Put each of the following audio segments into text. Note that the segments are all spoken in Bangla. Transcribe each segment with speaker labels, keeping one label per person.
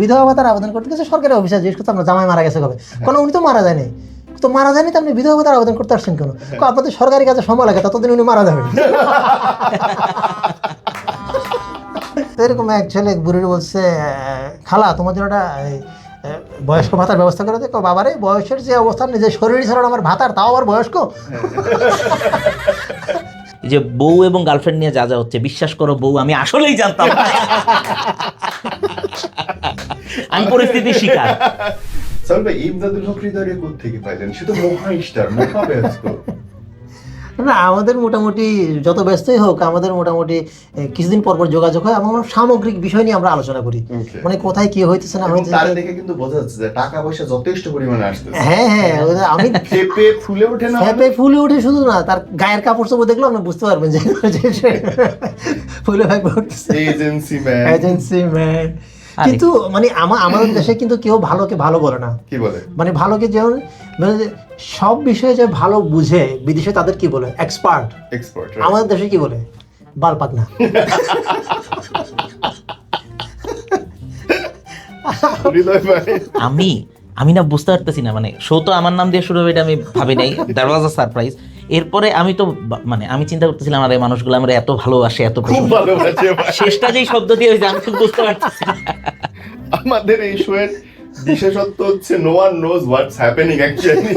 Speaker 1: বিধবা ভাতার আবেদন করতে গেছে সরকারি অফিসার জিজ্ঞেস করতে আপনার জামাই মারা গেছে কবে? কোনো, উনি তো মারা যায়নি। তো মারা যায়নি, তো আপনি বিধবা ভাতার আবেদন করতে আসছেন কেন? আপনাদের সরকারি কাজে সময় লাগে, ততদিন উনি মারা যাবেন। এরকম এক ছেলে বুড়ির বলছে, খালা, তোমার জন্য একটা বয়স্ক ভাতার ব্যবস্থা করে দেখো বাবারে, বয়সের যে অবস্থা, নিজের শরীর ছাড়া আমার ভাতার, তাও আবার বয়স্ক?
Speaker 2: যে বউ এবং গার্লফ্রেন্ড নিয়ে যা যা হচ্ছে, বিশ্বাস করো বউ, আমি আসলেই জানতাম। আমি পরিস্থিতির শিকার।
Speaker 3: সাল ভাই ইমদাদুল হক হৃদয় থেকে পাইলেন? সে তো মহা স্টার মহা ব্যস্ত।
Speaker 1: না আমাদের মোটামুটি যত ব্যস্তই হোক আমাদের মোটামুটি কিছুদিন পর পর যোগাযোগ হয় এমন সামগ্রিক বিষয় নিয়ে আমরা আলোচনা করি। মানে কোথায় কি হইতেছে না হইতেছে
Speaker 3: তার দেখে কিন্তু বোঝা যাচ্ছে যে টাকা পয়সা যথেষ্ট পরিমাণে আসতেছে।
Speaker 1: হ্যাঁ হ্যাঁ আমি
Speaker 3: খেপে ফুলে ওঠে না?
Speaker 1: ফুলে উঠে শুধু না তার গায়ের কাপড় চোপড় আপনি বুঝতে পারবেন যে ফুলে উঠতেছে
Speaker 3: এজেন্সি ম্যান
Speaker 1: এজেন্সি ম্যান। কিন্তু মানে আমা- আমাদের দেশে কিন্তু কেউ ভালোকে ভালো বলে না।
Speaker 3: কি বলে?
Speaker 1: মানে ভালোকে যেমন মানে যে সব বিষয়ে যে ভালো বুঝে বিদেশে তাদের কি বলে? এক্সপার্ট
Speaker 3: এক্সপার্ট
Speaker 1: আমাদের দেশে কি বলে? বাল পাকনা
Speaker 3: হৃদয় ভাই
Speaker 2: আমি আমি না বুঝতে পারতেছি না মানে শো তো আমার নাম দিয়ে শুরু হবে এটা আমি ভাবি নাই। দ্যাট ওয়াজ আ সারপ্রাইজ এরপরে আমি তো মানে আমি চিন্তা করতেছিলাম আরে মানুষগুলো আমরা এত ভালোবাসে এত
Speaker 3: খুব ভালোবাসে
Speaker 2: শেষটা যেই শব্দ দিয়ে হয়েছে আমি খুব বুঝতে পারছি
Speaker 3: আমাদের এই শোয়ের বিশেষত্ব হচ্ছে no one knows what's happening actually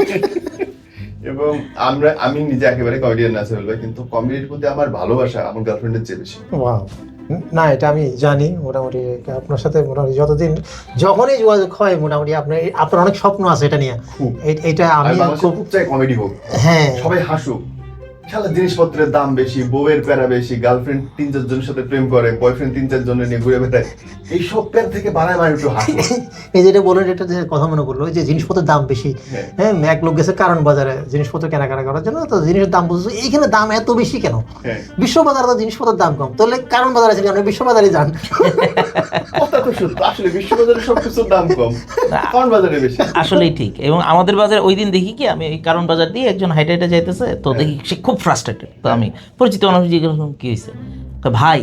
Speaker 3: এবং আমরা আমি নিজে একেবারে কমেডিয়ান না কিন্তু কমেডির প্রতি আমার ভালোবাসা আমার গার্লফ্রেন্ডের চেয়ে বেশি।
Speaker 1: ওয়াও না এটা আমি জানি মোটামুটি আপনার সাথে মোটামুটি যতদিন যখনই যোগাযোগ হয় মোটামুটি আপনার আপনার অনেক স্বপ্ন আছে এটা নিয়ে।
Speaker 3: আর
Speaker 1: আমি খুব
Speaker 3: কমেডি হোক।
Speaker 1: হ্যাঁ।
Speaker 3: সবাই হাসুক। খেলার জিনিসপত্রের দাম বেশি বউয়ের প্যারা বেশি গার্লফ্রেন্ড তিন চার জনের সাথে প্রেম করে বয়ফ্রেন্ড তিন চার জনের নিয়ে ঘুরে বেড়ায় এই সব প্যার থেকে বাড়ায় মানে একটু হাসুক
Speaker 1: এই যেটা বলেন এটা যে কথা মনে করল যে জিনিসপত্রের দাম বেশি।
Speaker 3: হ্যাঁ।
Speaker 1: হ্যাঁ এক লোক গেছে কারণ বাজারে জিনিসপত্র কেনাকাটা করার জন্য তো জিনিসের দাম বুঝছ এইখানে দাম এত বেশি কেন?
Speaker 3: হ্যাঁ।
Speaker 1: বিশ্ব বাজারে তো জিনিসপত্রের দাম কম। তাহলে কারণ বাজারে আছে আপনি বিশ্ব বাজারে যান।
Speaker 3: কথা তো সত্য। আসলে বিশ্ববাজারে সব কিছুর দাম কম। কোন বাজারে বেশি।
Speaker 2: আসলেই ঠিক। এবং আমাদের বাজারে ওই দিন দেখি কি আমি এই কারণ বাজার দিয়ে একজন হাইটে হাইটে যাইতেছে তো দেখি সে খুব ফ্রাস্ট্রেটেড তো আমি পরিচিত মানুষ জিজ্ঞেস কি হয়েছে ভাই,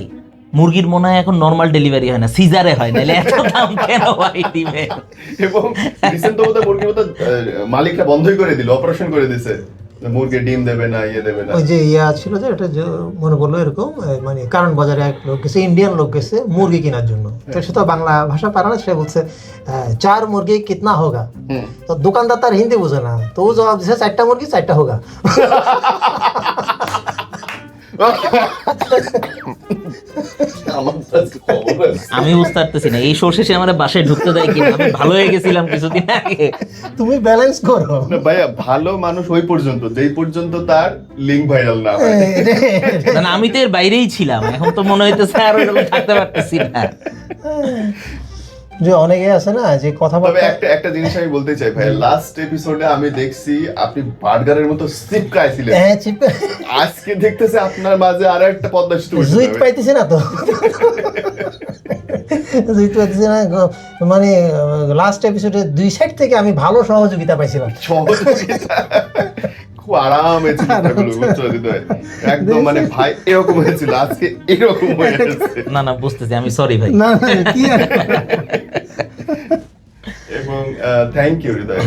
Speaker 2: মুরগির মনে হয় এখন নর্মাল ডেলিভারি হয় না সিজারে হয় না এত দাম কেন ভাই দিবে
Speaker 3: এবং রিসেন্ট তো মুরগির মুরগি মালিকটা মালিকরা বন্ধই করে দিল অপারেশন করে দিছে। মুরগি ডিম দেবে না ইয়ে দেবে না।
Speaker 1: ওই যে ইয়া ছিল যে এটা মনে এরকম মানে কারণ বাজারে এক লোক গেছে ইন্ডিয়ান লোক গেছে মুরগি কেনার জন্য। তো সে তো বাংলা ভাষা পারে না সে বলছে চার মুরগি কিতনা হোগা? তো দোকানদার তার হিন্দি বোঝে না। তো ও জবাব দিছে চারটা মুরগি চারটা হোগা।
Speaker 2: আমি বুঝতে পারতেছি না এই শো শেষে আমার বাসায় ঢুকতে দেয় কিনা? আমি ভালো হয়ে গেছিলাম কিছুদিন আগে।
Speaker 1: তুমি ব্যালেন্স করো।
Speaker 3: না ভাইয়া ভালো মানুষ ওই পর্যন্ত যেই পর্যন্ত তার লিঙ্ক ভাইরাল না হয়।
Speaker 2: মানে না, আমি তো এর বাইরেই ছিলাম এখন তো মনে হইতেছে আর ওইরকম থাকতে পারতেছি না।
Speaker 1: যে অনেকে আছে না যে
Speaker 3: তবে
Speaker 1: কথাবার্তা
Speaker 3: একটা একটা জিনিস আমি বলতে চাই ভাই লাস্ট এপিসোডে আমি দেখছি আপনি বার্গারের মতো সিপকাইছিলেন
Speaker 1: হ্যাঁ চিপ
Speaker 3: আজকে দেখতেছে আপনার মাঝে আর একটা পদ্মা সেতু
Speaker 1: জুইত পাইতেছে না তো। জুইত পাইতেছে না মানে লাস্ট এপিসোডে দুই সাইড থেকে আমি ভালো সহযোগিতা পাইছিলাম।
Speaker 3: সহযোগিতা। খুব আরামে বুঝছ হৃদয়? একদম মানে ভাই এরকম হয়েছিল আজকে এরকম হয়ে
Speaker 2: না না বুঝতেছি আমি সরি ভাই।
Speaker 1: না না কি
Speaker 3: এবং thank you Hriday.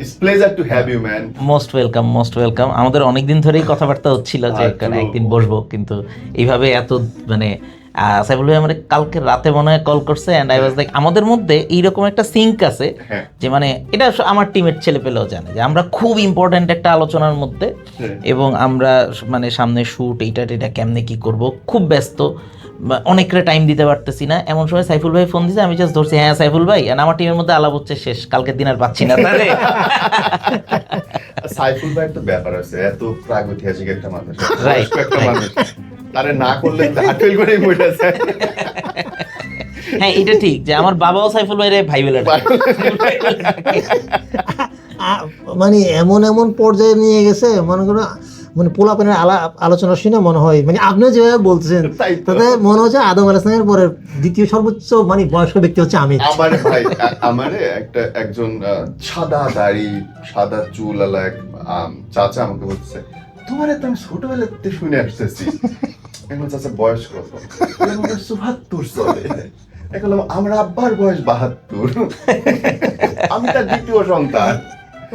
Speaker 3: It's pleasure to have you man
Speaker 2: most welcome most welcome আমাদের অনেক দিন ধরেই কথাবার্তা হচ্ছিল যে একদিন বসবো? কিন্তু এইভাবে এত মানে সাইফুল ভাই আমার কালকে রাতে মনে হয় কল করছে অ্যান্ড আই ওয়াজ লাইক আমাদের মধ্যে এইরকম একটা সিঙ্ক আছে
Speaker 3: হ্যাঁ।
Speaker 2: যে মানে এটা আমার টিমের ছেলে পেলেও জানে যে আমরা খুব ইম্পর্ট্যান্ট একটা আলোচনার মধ্যে
Speaker 3: হ্যাঁ।
Speaker 2: এবং আমরা মানে সামনে শুট এইটা এটা কেমনে কি করব খুব ব্যস্ত অনেকটা টাইম দিতে পারতেছি না। এমন সময় সাইফুল ভাই ফোন দিছে আমি জাস্ট ধরছি হ্যাঁ সাইফুল ভাই আর আমার টিমের মধ্যে আলাপ হচ্ছে শেষ কালকের দিন আর পাচ্ছি না। তাহলে
Speaker 3: সাইফুল ভাই একটা ব্যাপার আছে এত প্রাগৈতিহাসিক একটা মানুষ একটা মানুষ। তারে না করলে করে মরে যায়।
Speaker 2: হ্যাঁ এটা ঠিক যে আমার বাবাও সাইফুল ভাইরে ভাই বলে
Speaker 1: মানে এমন এমন পর্যায়ে নিয়ে গেছে মনে করো মানে পোলাপেনের আলা আলোচনা শুনে মনে হয় মানে আপনিও যেভাবে বলতেছেন
Speaker 3: তাই
Speaker 1: তাতে মনে হচ্ছে আদম আলাইসলামের পরে দ্বিতীয় সর্বোচ্চ মানে বয়স্ক ব্যক্তি হচ্ছে আমি
Speaker 3: আমার ভাই আমারে একটা একজন সাদা দাড়ি সাদা চুল আলা এক আম, চাচা আমাকে বলছে তোমার তো আমি ছোটবেলাতে শুনে আসতেছি। এখন চাচা বয়স কত চুহাত্তর চলে। এখন আমার আব্বার বয়স বাহাত্তর। আমি তার দ্বিতীয় সন্তান।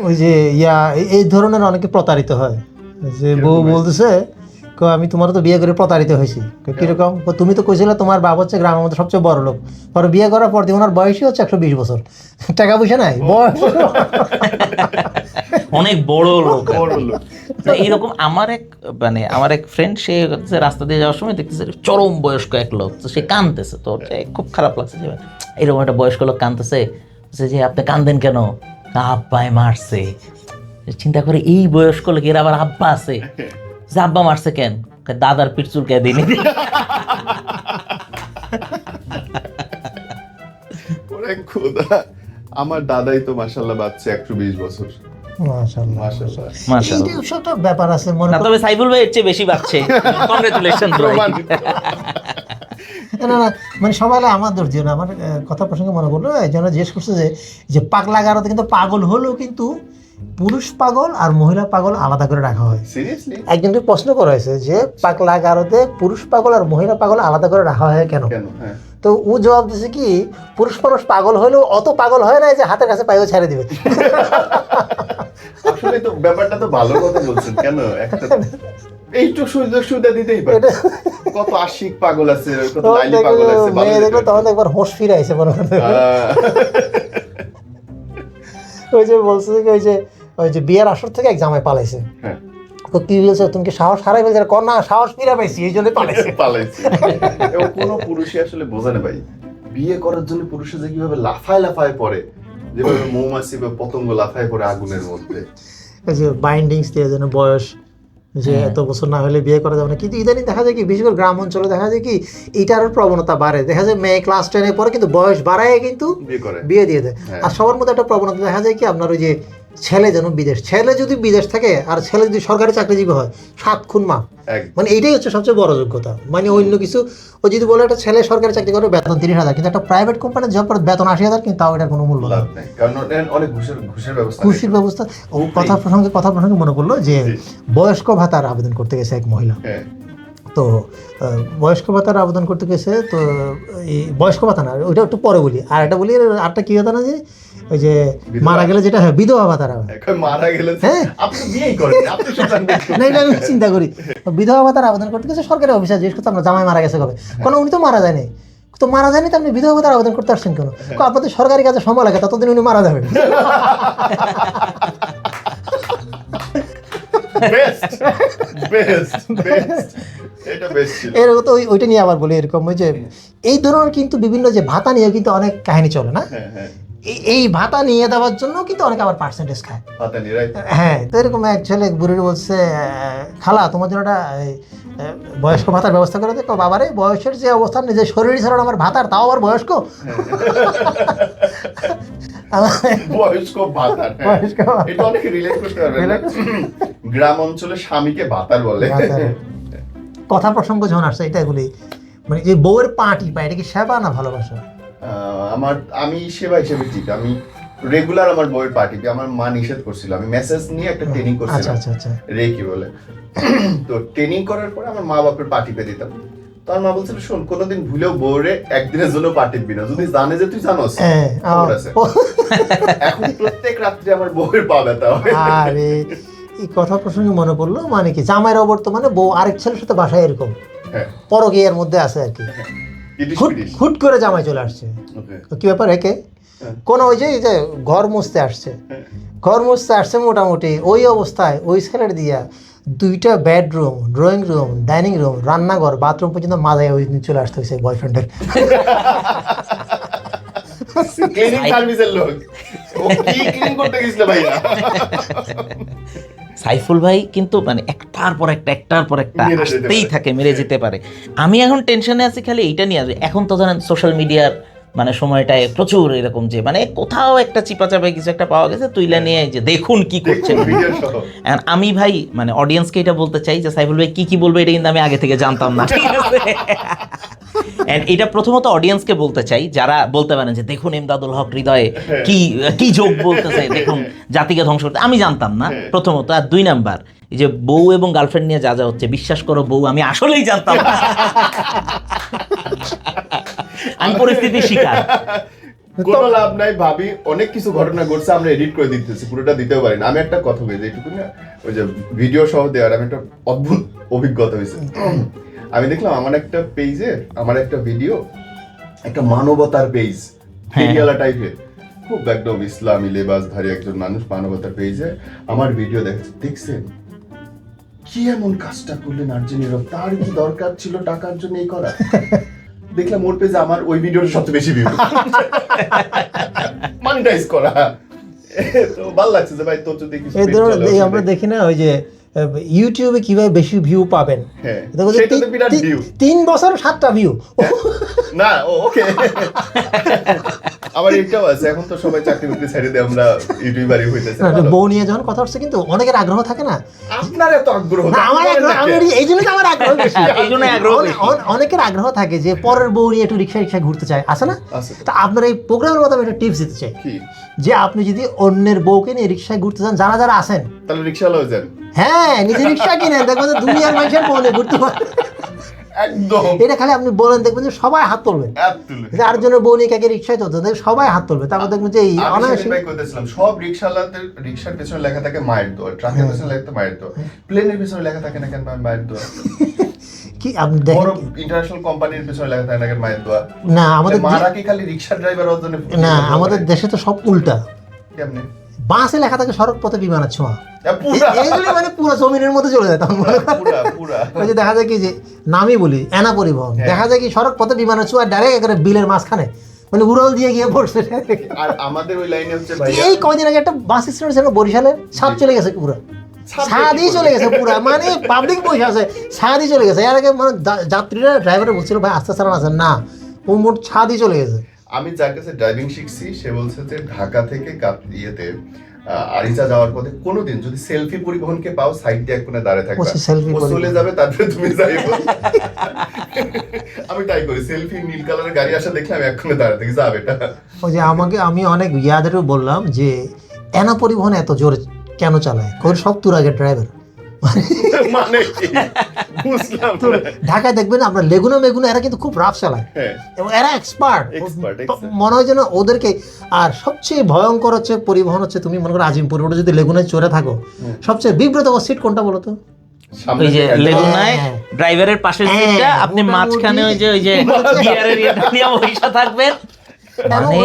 Speaker 1: ওই যে ইয়া এই- ধরনের অনেকে প্রতারিত হয়। যে বউ বলতেছে কো আমি তোমার তো বিয়ে করে প্রতারিত হয়েছি। কই, কীরকম? তুমি তো কইছিলে তোমার বাবা হচ্ছে গ্রামের মধ্যে সবচেয়ে বড় লোক। পরে বিয়ে করার পর দিয়ে ওনার বয়সই হচ্ছে একশো বিশ বছর। টাকা পয়সা নাই? বয়স।
Speaker 2: অনেক বড় লোক
Speaker 3: লোক।
Speaker 2: এইরকম আমার এক মানে আমার এক ফ্রেন্ড সে হচ্ছে রাস্তা দিয়ে যাওয়ার সময় দেখতেছে চরম বয়স্ক এক লোক। তো সে কাঁদতেছে তো খুব খারাপ লাগছে যে এরকম একটা বয়স্ক লোক কাঁদতেছে? যে আপনি কান্দেন কেন? আব্বাই মারছে। চিন্তা করে এই বয়স্ক লোকের আবার আব্বা আছে? যে আব্বা মারছে কেন? দাদার পিঠ চুলকে দিনি
Speaker 3: খোদা। আমার দাদাই তো মাসাল্লাহ বাচ্চা একশো বিশ বছর।
Speaker 1: মাশাআল্লাহ
Speaker 3: মাসাল্লাহ
Speaker 2: মাশাআল্লাহ।
Speaker 1: এইটা অবশ্য একটা ব্যাপার আছে মনে
Speaker 2: তবে সাইফুল ভাই এর চেয়ে বেশি পাচ্ছে কংগ্রেচুলেশন
Speaker 1: না না মানে সবাই আমার দোষ না আমার কথা প্রসঙ্গে মনে করল একজন জিজ্ঞেস করছে যে যে পাগলা গারোতে কিন্তু পাগল হলেও কিন্তু পুরুষ পাগল আর মহিলা পাগল আলাদা করে রাখা হয়।
Speaker 3: সিরিয়াসলি
Speaker 1: একজনকে প্রশ্ন করা হয়েছে যে পাগলা গারোতে পুরুষ পাগল আর মহিলা পাগল আলাদা করে রাখা হয় কেন?
Speaker 3: কেন? হ্যাঁ।
Speaker 1: তো ও জবাব দিছে কি পুরুষ মানুষ পাগল হলেও অত পাগল হয় না যে হাতের কাছে পাইও ছেড়ে দিবে।
Speaker 3: তো ব্যাপারটা তো ভালো কথা বলছেন কেন? একটা এইটুক সুযোগ সুবিধা দিতেই পারে। কত আশিক পাগল আছে কত লাইলি পাগল আছে
Speaker 1: মেয়ে দেখল তখন একবার হোশ ফিরে আইছে মনে
Speaker 3: আহ,
Speaker 1: ওই যে বলছে যে ওই যে ওই যে বিয়ের আসর থেকে এক জামাই পালাইছে।
Speaker 3: হ্যাঁ।
Speaker 1: তো কি বলছে তুমি কি সাহস হারাই ফেলছে? কর না সাহস ফিরে পাইছি এই জন্য পালাইছে।
Speaker 3: পালাইছে। এবং কোনো পুরুষই আসলে বোঝে না ভাই। বিয়ে করার জন্য পুরুষে যে কীভাবে লাফায় লাফায় পড়ে যেভাবে মৌমাছি বা পতঙ্গ লাফায় পড়ে আগুনের মধ্যে।
Speaker 1: যে বাইন্ডিংস দিয়ে যেন বয়স যে
Speaker 2: হ্যাঁ।
Speaker 1: এত বছর না হলে বিয়ে করা যাবে না কিন্তু ইদানিং দেখা যায় কি বিশেষ করে গ্রাম অঞ্চলে দেখা যায় কি এটারও প্রবণতা বাড়ে দেখা যায় মেয়ে ক্লাস টেনে পরে কিন্তু বয়স বাড়ায় কিন্তু বিয়ে দিয়ে দেয়
Speaker 3: হ্যাঁ।
Speaker 1: আর সবার মধ্যে একটা প্রবণতা দেখা যায় কি আপনার ওই যে ছেলে যেন বিদেশ। ছেলে যদি বিদেশ থাকে আর ছেলে যদি সরকারি চাকরিজীবী হয় সাত খুন মা। মানে এইটাই হচ্ছে সবচেয়ে বড় যোগ্যতা। মানে অন্য কিছু ও যদি বলে একটা ছেলে সরকারি চাকরি করে বেতন তিরিশ হাজার কিন্তু একটা প্রাইভেট কোম্পানির জব করে বেতন আশি হাজার কিন্তু তাও এটার কোনো মূল্য নেই।
Speaker 3: ঘুষের ব্যবস্থা
Speaker 1: খুশির ব্যবস্থা। ও কথা প্রসঙ্গে কথা প্রসঙ্গে মনে করল যে বয়স্ক ভাতার আবেদন করতে গেছে এক মহিলা।
Speaker 3: হ্যাঁ।
Speaker 1: তো বয়স্ক ভাতার আবেদন করতে গেছে তো এই বয়স্ক ভাতা না ওইটা একটু পরে বলি। আর একটা বলি আরটা কি হতো না যে ওই যে মারা গেলে যেটা হয় বিধবা আবেদন
Speaker 3: মারা গেলে
Speaker 1: হ্যাঁ। না এটা আমি চিন্তা করি। বিধবা ভাতার আবেদন করতে গেছে সরকারি অফিসার জিজ্ঞেস করতে আমরা জামাই মারা গেছে কবে? কোনো উনি তো মারা যায়নি। তো মারা যায়নি তো আপনি বিধবা ভাতার আবেদন করতে আসছেন কেন? কো, আপনাদের সরকারি কাজে সময় লাগে ততদিন উনি মারা যাবেন। এরকম তো ওইটা নিয়ে আবার বলি এরকম ওই যে এই ধরনের কিন্তু বিভিন্ন যে ভাতা নিয়ে কিন্তু অনেক কাহিনী চলে না?
Speaker 3: হ্যাঁ হ্যাঁ।
Speaker 1: এই- ভাতা নিয়ে দেওয়ার জন্য কিন্তু অনেক আবার পার্সেন্টেজ খায়। হ্যাঁ তো এরকম এক ছেলে বুড়ির বলছে খালা তোমার জন্য একটা বয়স্ক ভাতার ব্যবস্থা করে দেখো বাবারে বয়সের যে অবস্থা নিজের শরীরই ছাড়া আমার ভাতার তাও আবার বয়স্ক?
Speaker 3: বয়স্ক ভাতার হ্যাঁ।
Speaker 1: বয়স্ক ভাতার।
Speaker 3: এটা অনেকে রিলেট করতে পারবে গ্রাম অঞ্চলে স্বামীকে ভাতার বলে।
Speaker 1: কথা প্রসঙ্গ যখন আসছে এটা এগুলি। মানে যে বউয়ের পাটি পায় এটা কি সেবা না ভালোবাসা?
Speaker 3: আমার আমি সেবা হিসেবে ঠিক আমি রেগুলার আমার বইয়ের পার্টি আমার মা নিষেধ করছিল আমি মেসেজ নিয়ে একটা ট্রেনিং
Speaker 1: আচ্ছা
Speaker 3: করছিলাম।
Speaker 1: আচ্ছা আচ্ছা।
Speaker 3: রেকি বলে। তো ট্রেনিং করার পরে আমার মা বাপের পার্টি পে দিতাম। তো আমার মা বলছিল শোন কোনোদিন ভুলেও বউরে একদিনের জন্য পার্টি দিবি না। যদি জানে যে তুই জানোস
Speaker 1: হ্যাঁ
Speaker 3: এখন প্রত্যেক রাত্রে আমার বউয়ের পা ব্যথা হয়।
Speaker 1: আরে এই কথা প্রসঙ্গে মনে পড়ল মানে কি জামাইয়ের অবর্তমানে বউ আরেক ছেলের সাথে বাসায় এরকম।
Speaker 3: হ্যাঁ।
Speaker 1: পরকীয়ার মধ্যে আছে আর কি।
Speaker 3: ইটিস
Speaker 1: হুট হুট করে জামাই চলে আসছে। তো কি ব্যাপার একে?
Speaker 3: কোনো
Speaker 1: কোন ওই যে এই যে ঘর মুছতে আসছে।
Speaker 3: হ্যাঁ।
Speaker 1: ঘর মুছতে আসছে মোটামুটি ওই অবস্থায় ওই ছেলের দিয়া দুইটা bedroom drawing room dining room রান্নাঘর বাথরুম পর্যন্ত মাথায় ওই দিন চলে আসতে হয়েছে বয়ফ্রেন্ডের
Speaker 3: ক্লিনিং সার্ভিসের লোক। ও কি ক্লিন করতে গেছিল ভাইয়া?
Speaker 2: সাইফুল ভাই কিন্তু মানে একটার পর একটা একটার পর একটা আসতেই থাকে মেরে যেতে পারে। আমি এখন টেনশনে আছি খালি এইটা নিয়ে আসবে। এখন তো জানেন সোশ্যাল মিডিয়ার মানে সময়টায় প্রচুর এরকম যে মানে কোথাও একটা চিপা চাপে কিছু একটা পাওয়া গেছে তুইলা নিয়ে যে দেখুন কি করছেন
Speaker 3: ভিডিও
Speaker 2: আমি ভাই মানে অডিয়েন্সকে এটা বলতে চাই যে সাইফুল ভাই কি কি বলবে এটা কিন্তু আমি আগে থেকে জানতাম না। ঠিক আছে। And এটা প্রথমত অডিয়েন্সকে বলতে চাই যারা বলতে পারেন যে দেখুন এমদাদুল হক হৃদয়ে কি কি যোগ বলতেছে দেখুন জাতিকে ধ্বংস করতে আমি জানতাম না প্রথমত। আর দুই নাম্বার এই যে বউ এবং গার্লফ্রেন্ড নিয়ে যা যা হচ্ছে বিশ্বাস করো বউ আমি আসলেই জানতাম না। আমি পরিস্থিতির শিকার।
Speaker 3: কোনো লাভ নাই ভাবি অনেক কিছু ঘটনা ঘটছে আমরা এডিট করে দিতেছি পুরোটা দিতেও পারি না। আমি একটা কথা বলি এইটুকু না ওই যে ভিডিও সহ দেওয়ার আমি একটা অদ্ভুত অভিজ্ঞতা হয়েছে। আমি দেখলাম আমার একটা পেজে আমার একটা ভিডিও একটা মানবতার পেজ ফেরিয়ালা টাইপের খুব একদম ইসলামী লেবাসধারী একজন মানুষ মানবতার পেজে আমার ভিডিও দেখছে দেখছেন? কি এমন কাজটা করলেন আর্জেনিরব তার কি দরকার ছিল টাকার জন্য এই করা? দেখলাম ওর পেজে আমার ওই ভিডিওটা সবচেয়ে বেশি ভিউ মানিটাইজ করা। তো ভালো লাগছে যে ভাই তোর যদি কিছু
Speaker 1: এই এই আমরা দেখি না ওই যে ইউটিউবে কীভাবে বেশি ভিউ পাবেন?
Speaker 3: হ্যাঁ
Speaker 1: তিন বছর সাতটা ভিউ
Speaker 3: না ও ওকে এটাও আছে এখন তো সবাই চাকরি বাকরি ছেড়ে দিয়ে আমরা ইউটিউবারই হইতেছে।
Speaker 1: বউ নিয়ে যখন কথা হচ্ছে কিন্তু অনেকের আগ্রহ থাকে না।
Speaker 3: আপনার এত আগ্রহ
Speaker 1: না, আমার আগ্রহ আমি এই জন্য আমার আগ্রহ বেশি।
Speaker 2: এই আগ্রহ
Speaker 1: অনেকের আগ্রহ থাকে যে পরের বউ নিয়ে একটু রিক্সা রিক্সা ঘুরতে চায় আছে না?
Speaker 3: তো।
Speaker 1: আপনার এই প্রোগ্রামের মতো আমি একটা টিপস দিতে চাই। যে আপনি যদি অন্যের বউকে নিয়ে রিক্সায় ঘুরতে চান যারা যারা আছেন।
Speaker 3: তাহলে রিক্সাওয়ালা হয়ে যান।
Speaker 1: হ্যাঁ নিজে রিক্সা কিনেন দেখবেন দুনিয়ার মানুষের বউ নিয়ে ঘুরতে পারে।
Speaker 3: একদম।
Speaker 1: এটা খালি আপনি বলেন দেখবেন যে সবাই হাত তুলবে। বউ নিয়ে কাকে রিক্সায় চলতে সবাই হাত তুলবে। তারপর দেখবেন যে এই অনায়াসে
Speaker 3: সব রিক্সাওয়ালাদের রিক্সার পেছনে লেখা থাকে মায়ের দোয়া। ট্রাকের পেছনে লেখা থাকে মায়ের দোয়া। প্লেনের পেছনে লেখা থাকে না কেন মায়ের দোয়া?
Speaker 1: কি আপনি দেখেন
Speaker 3: ইন্টারন্যাশনাল কোম্পানির পেছনে লেখা থাকে না কেন মায়ের দোয়া?
Speaker 1: না আমাদের
Speaker 3: মারা কি খালি রিক্সা ড্রাইভার জন্য
Speaker 1: না আমাদের দেশে তো সব উল্টা।
Speaker 3: কেমনে?
Speaker 1: বাসে লেখা থাকে সড়ক পথে বিমানের ছোঁয়া। মানে পুরো জমিনের মধ্যে চলে যায় তখন মনে ওই যে দেখা যায় কি যে নামই বলি এনা পরিবহন
Speaker 3: হ্যাঁ।
Speaker 1: দেখা যায় কি সড়ক পথে বিমানের ছোঁয়া ডাইরেক্ট একেবারে বিলের মাঝখানে মানে উড়াল দিয়ে গিয়ে পড়ছে।
Speaker 3: আর আমাদের ওই লাইনে হচ্ছে ভাই
Speaker 1: এই আগে একটা বাস স্ট্যান্ড ছিল বরিশালে ছাদ চলে গেছে পুরো। চলে গেছে পুরো মানে পাবলিক বসে আছে চলে গেছে। এর আগে মানে যাত্রীরা ড্রাইভারে বলছিল ভাই আস্তে চালান আছে না ও মোট ছাদই চলে গেছে।
Speaker 3: আমি যার কাছে ড্রাইভিং শিখছি সে বলছে যে ঢাকা থেকে ইয়েতে আরিচা যাওয়ার পথে কোনোদিন যদি সেলফি পরিবহনকে পাও সাইড দিয়ে এক কোণে দাঁড়িয়ে থাকবে।
Speaker 1: ও
Speaker 3: চলে যাবে তারপরে তুমি যাইবো আমি তাই করি সেলফি নীল কালারের গাড়ি আসা দেখলে আমি এক কোণে দাঁড়িয়ে থাকি যাবে এটা
Speaker 1: ওই যে আমাকে আমি অনেক ইয়াদেরও বললাম যে এনা পরিবহন এত জোরে কেন চালায়? কোন সব তুর আগে ড্রাইভার
Speaker 3: মানে বুঝলাম
Speaker 1: ঢাকায় দেখবেন আপনার লেগুনা মেগুনা এরা কিন্তু খুব রাফ চালায়
Speaker 3: হ্যাঁ।
Speaker 1: এবং এরা এক্সপার্ট. মনে হয় যেন ওদেরকে আর সবচেয়ে ভয়ঙ্কর হচ্ছে পরিবহন হচ্ছে তুমি মনে করো আজিমপুর ওটা যদি লেগুনায় চড়ে থাকো সবচেয়ে বিব্রতকর সিট কোনটা বলো তো?
Speaker 2: ওই যে লেগুনায়
Speaker 1: হ্যাঁ।
Speaker 2: ড্রাইভারের পাশের
Speaker 1: হ্যাঁ,
Speaker 2: সিটটা আপনি মাঝখানে ওই যে ওই যে গিয়ারের ইয়েটা নিয়ে বসে থাকবেন। মানে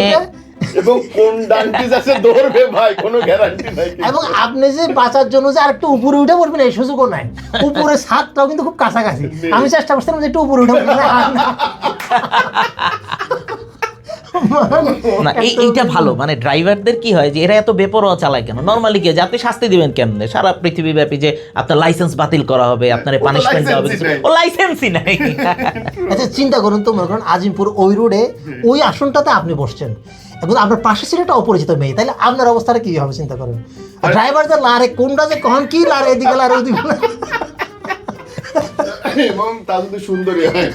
Speaker 3: এবং কোন ডান্টি যাচ্ছে দৌড়বে ভাই কোনো গ্যারান্টি নাই
Speaker 1: এবং আপনি যে বাঁচার জন্য যে আরেকটু উপরে উঠে পড়বেন এই সুযোগও নাই। উপরে ছাদটাও কিন্তু খুব কাছাকাছি। আমি চেষ্টা করছিলাম যে একটু উপরে উঠে না।
Speaker 2: না এইটা ভালো। মানে ড্রাইভারদের কি হয় যে এরা এত বেপরোয়া চালায় কেন? নর্মালি কি যে আপনি শাস্তি দিবেন কেমনে? সারা পৃথিবী ব্যাপী যে আপনার লাইসেন্স বাতিল করা হবে আপনার পানিশমেন্ট হবে ও লাইসেন্সই নাই।
Speaker 1: আচ্ছা চিন্তা করুন তো মনে করেন আজিমপুর ওই রোডে ওই আসনটাতে আপনি বসছেন। এবং আপনার পাশে ছিল একটা অপরিচিত মেয়ে তাহলে আপনার অবস্থাটা কি হবে চিন্তা করেন? ড্রাইভার যে লারে কোনটা যে কখন কি লারে এদিকে লারে ওদিকে
Speaker 3: এবং তা যদি সুন্দরী হয়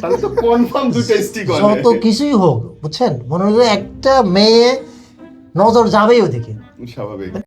Speaker 3: তাহলে তো কনফার্ম দুইটা স্টিক
Speaker 1: যত কিছুই হোক বুঝছেন? মনে হয় একটা মেয়ে নজর যাবেই ওদিকে।
Speaker 3: স্বাভাবিক।